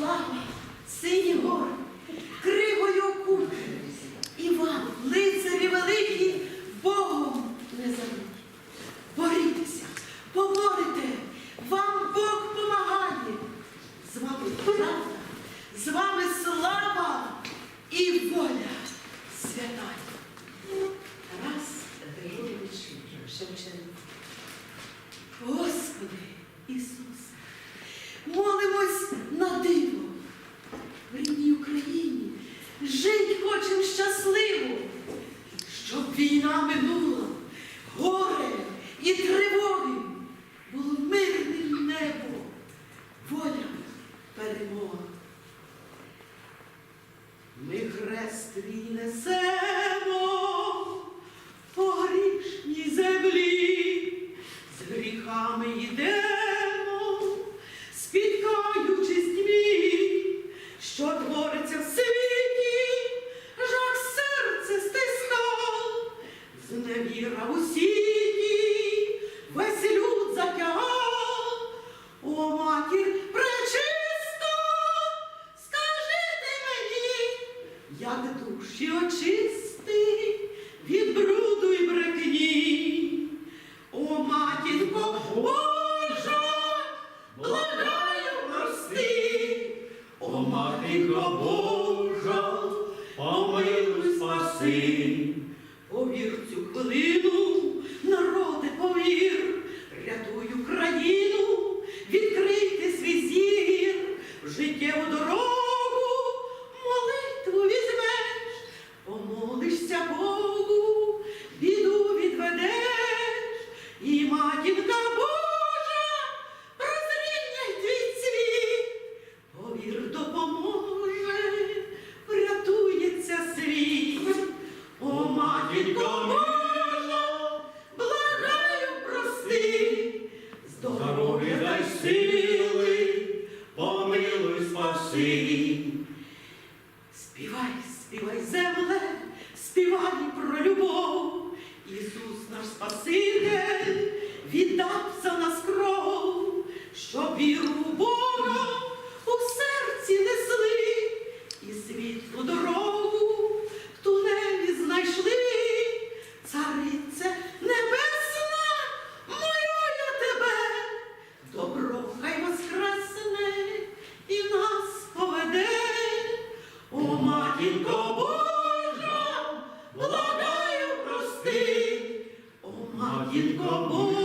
слава, сині гори, кригою окупи. І вам, лицарі великі, Богом не забудь. Борітеся, поборете, вам Бог помагає. З вами правда, з вами слава і воля свята. Тарас Григорович Шевченко. Господи Ісусе, на диво. В рідній Україні жить хочем щасливо, щоб війна минула, горе і тривоги, було мирне небо, воля перемога. Ми хрест твій несемо віра у сіні, весь о матір пречиста, скажи ти мені, як душі очисти від бруду і брехні, о матінко Божа, благаю прости, о матінко Божа, помилуй спаси. Повір в цю хвилину. Христі, здоров'я дай сили, помилуй спаси. Співай, співай, земле, співай про любов. матінко Божа, благаю прости, о матінко Божа.